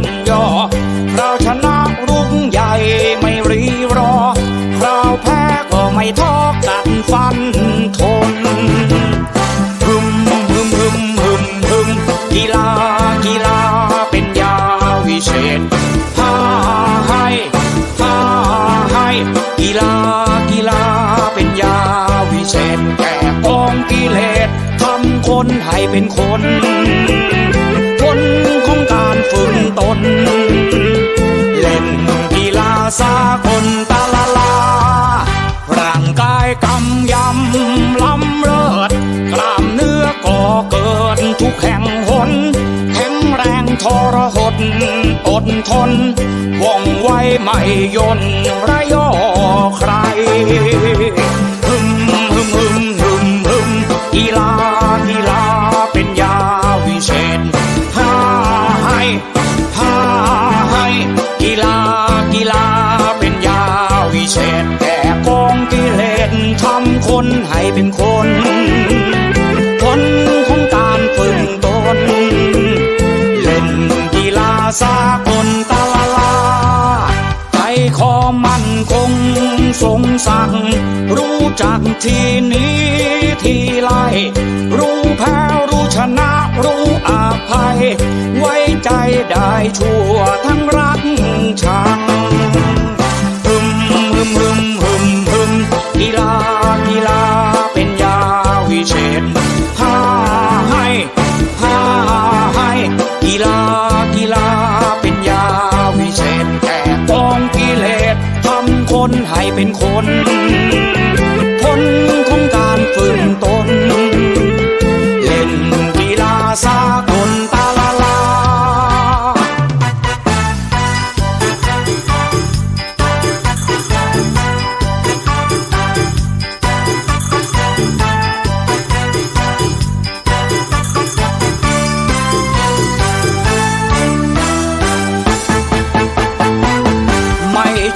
นย่อเราชนะรุ่งใหญ่ไม่รีรอ คราวแพ้ก็ไม่ท้อกันฟันทนฮึมฮึมฮึมฮึมฮึมกีฬากีฬาเป็นยาวิเศษพาให้พาให้กีฬากีฬาเป็นยาวิเศษแก่กองกิเลสทำคนให้เป็นคน ฝึกตน เล่นกีฬาสากลตาลาลา ร่างกายกำยำล้ำเลิศกล้ามเนื้อก่อเกิดทุกแห่งหนแข็งแรงทรหดอดทนว่องไวไม่ยนระยอใคร เป็นคนผลของการฝึกตน เล่นกีฬาสากลตาลาลาใจคอมั่นคงสงสักรู้จักทีนี้ทีไล่รู้แพ้รู้ชนะรู้อาภัย ไว้ใจได้ชั่วทั้งรักชังฮึมฮึมฮึมฮึมฮึมกีฬากีฬา เศษหาให้หาให้กีฬากีฬาเป็นยาวิเศษแต่กองกิเลสทำคนให้เป็นคน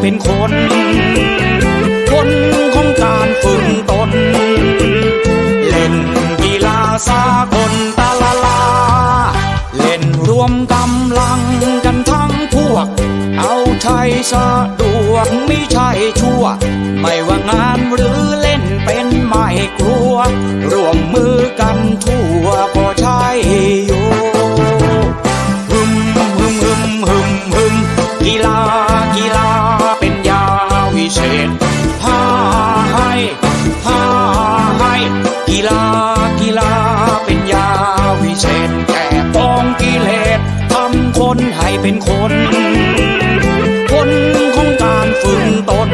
เป็นคน คนของการฝึกตน เล่นกีฬาสากลตาลาลา เล่นรวมกำลังกันทั้งพวก เอาชัยสะดวกไม่ใช่ชั่ว ไม่ว่างานหรือ กีฬากีฬาเป็นยาวิเศษแก่กองกิเลสทำคนให้เป็นคน คนของการฝึกตน